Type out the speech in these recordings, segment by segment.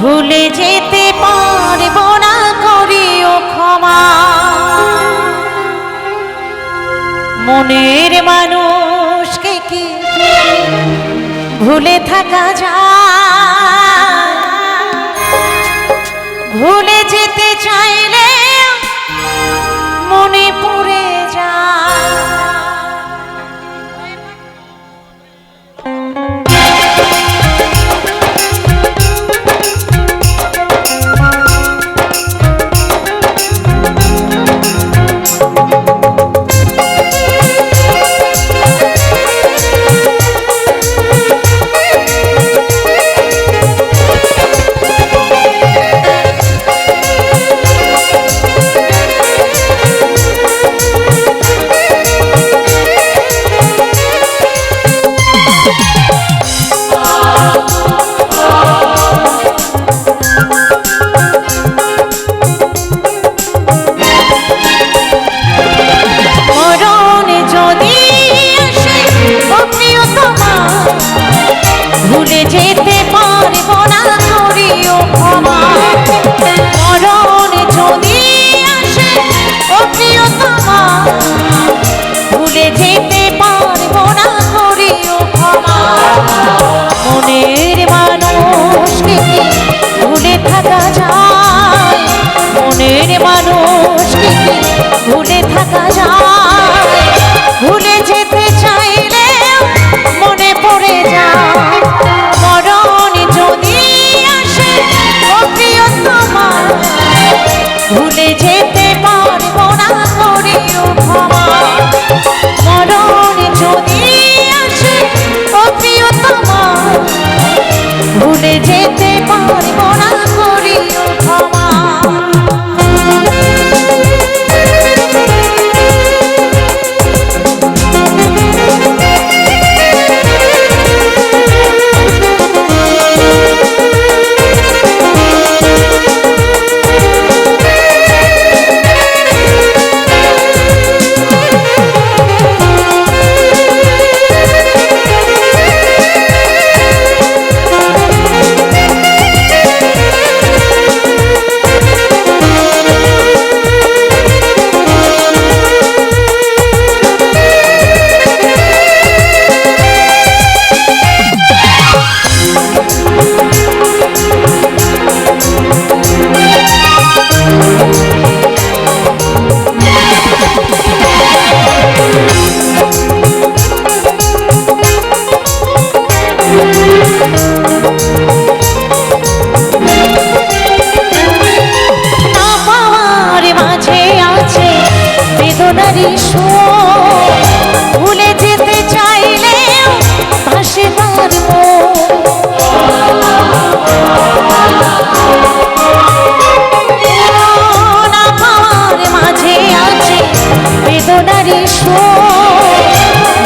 ভুলে যেতে পারব না করিও ক্ষমা। মনের মানুষকে কি ভুলে থাকা যায়?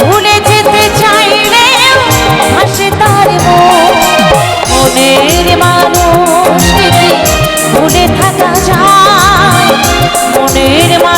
ভুলে যেতে চাইলে হাসে তার মনের মানুষকে ভুলে থাকা যায় মনের মানুষ